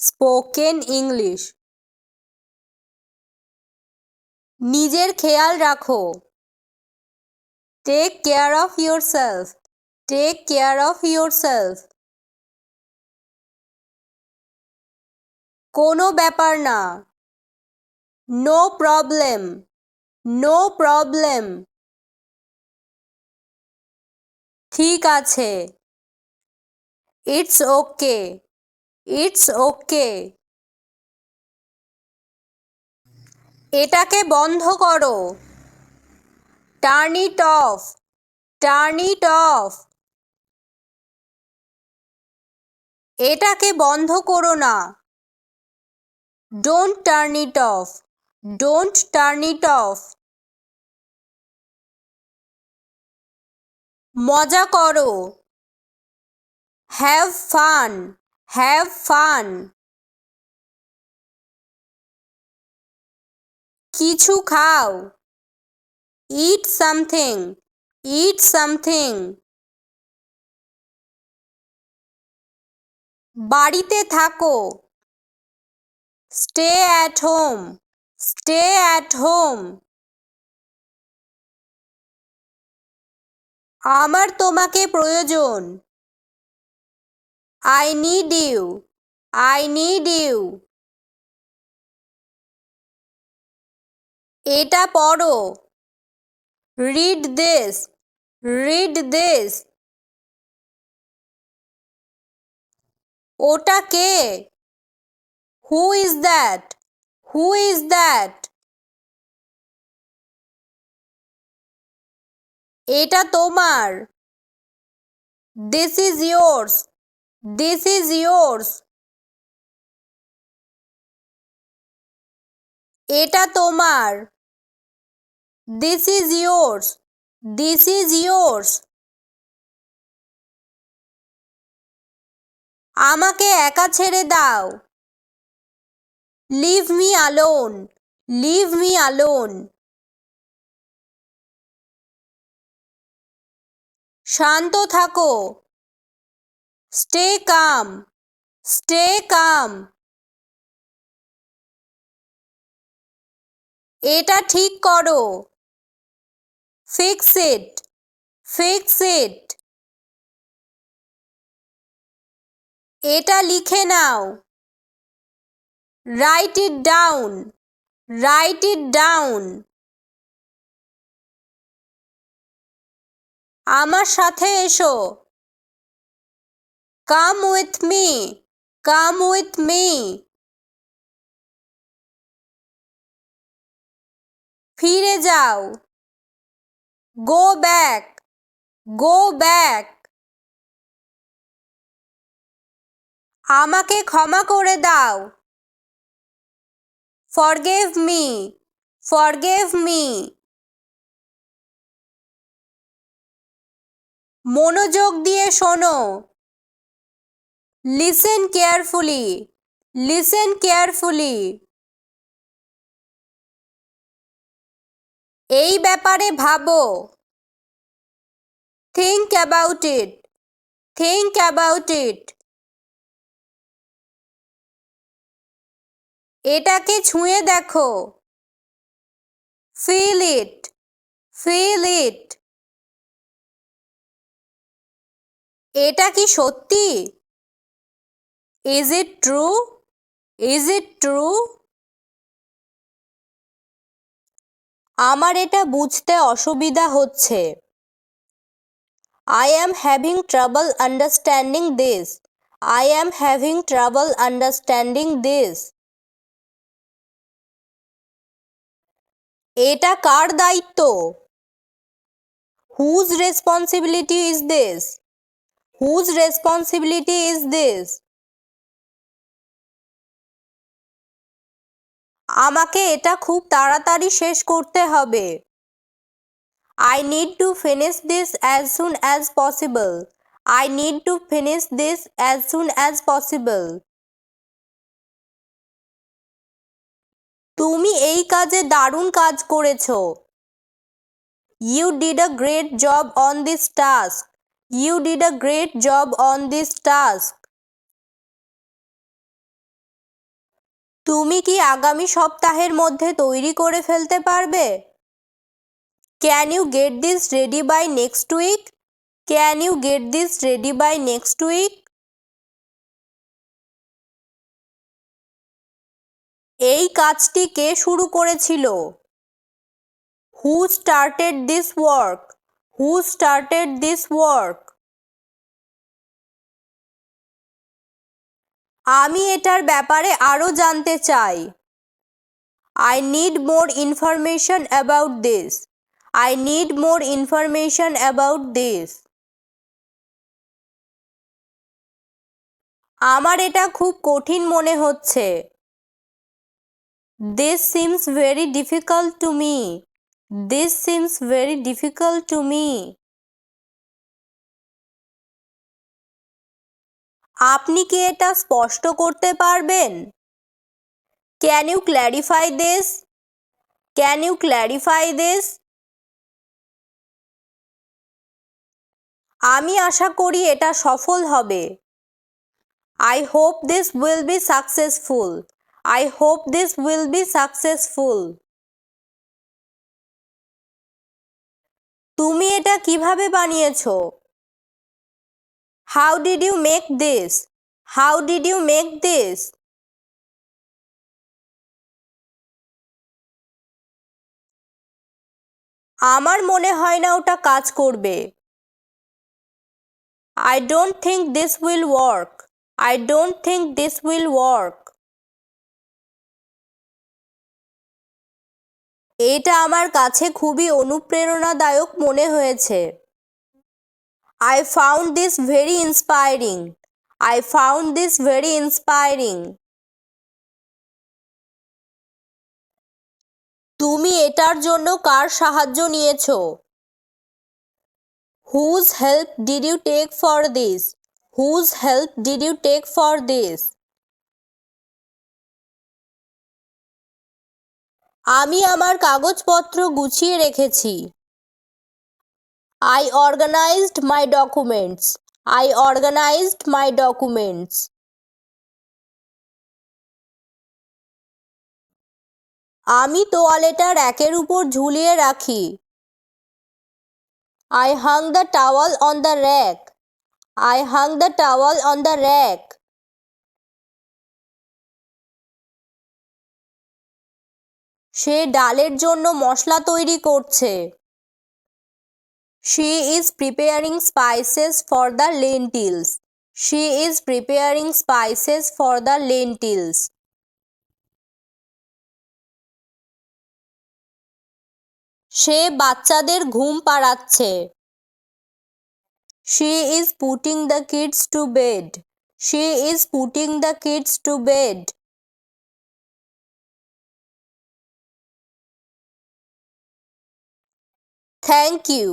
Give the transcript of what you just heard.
Spoken English. নিজের খেয়াল রাখো। Take care of yourself take care of yourself কোনো ব্যাপার না। নো প্রবলেম নো প্রবলেম ঠিক আছে। ইটস ওকে ইটস ওকে এটাকে বন্ধ করো। Turn it off turn it off এটাকে বন্ধ করো না। Don't turn it off don't turn it off মজা করো। হ্যাভ ফান হ্যাভ ফান কিছু খাও ইট সামথিং ইট সামথিং বাড়িতে থাকো stay at home stay at home আমার তোমাকে প্রয়োজন I need you I need you এটা পড়ো। রিড দিস রিড দিস ওটা কে? Who is that who is that এটা তোমার। This is yours this is yours এটা তোমার। This is yours this is yours আমাকে একা ছেড়ে দাও। Leave me alone leave me alone শান্ত থাকো। স্টে কাম স্টে কাম এটা ঠিক করো। ফিক্স ইট ফিক্স ইট এটা লিখে নাও। Write it down write it down আমার সাথে এসো। Come with me come with me ফিরে যাও। গো ব্যাক গো ব্যাক আমাকে ক্ষমা করে দাও। ফরগেভ মি ফরগেভ মি মনোযোগ দিয়ে শোনো। লিসেন কেয়ারফুলি লিসেন কেয়ারফুলি এই ব্যাপারে ভাবো। Think about it think about it এটাকে ছুঁয়ে দেখো। ফিল ইট ফিল ইট এটা কি সত্যি? Is it true is it true আমার এটা বুঝতে অসুবিধা হচ্ছে। I am having trouble understanding this I am having trouble understanding this এটা কার দায়িত্ব? Whose responsibility is this whose responsibility is this আমাকে এটা খুব তাড়াতাড়ি শেষ করতে হবে। I need to finish this as soon as possible I need to finish this as soon as possible তুমি এই কাজে দারুণ কাজ করেছ। You did a great job on this task you did a great job on this task তুমি কি আগামী সপ্তাহের মধ্যে তৈরি করে ফেলতে পারবে? Can you get this ready by next week can you get this ready by next week এই কাজটি কে শুরু করেছিল? Who started this work who started this work আমি এটার ব্যাপারে আরও জানতে চাই। I need more information about this I need more information about this আমার এটা খুব কঠিন মনে হচ্ছে। This seems very difficult to me this seems very difficult to me আপনি কি এটা স্পষ্ট করতে পারবেন? Can you clarify this can you clarify this আমি আশা করি এটা সফল হবে। I hope this will be successful I hope this will be successful তুমি এটা কীভাবে বানিয়েছো? How did you make this how did you make this আমার মনে হয় না ওটা কাজ করবে। I don't think this will work I don't think this will work এটা আমার কাছে খুবই অনুপ্রেরণাদায়ক মনে হয়েছে। I found this very inspiring I found this very inspiring তুমি এটার জন্য কার সাহায্য নিয়েছো? Whose help did you take for this whose help did you take for this আমি আমার কাগজপত্র গুছিয়ে রেখেছি। I organised my documents I organised my documents আমি তোয়ালেটা র্যাকের উপর ঝুলিয়ে রাখি। I hang the towel on the rack I hang the towel on the rack সে ডালের জন্য মশলা তৈরি করছে। She is preparing spices for the lentils she is preparing spices for the lentils সে বাচ্চাদের ঘুম পাড়াচ্ছে। She is putting the kids to bed she is putting the kids to bed thank you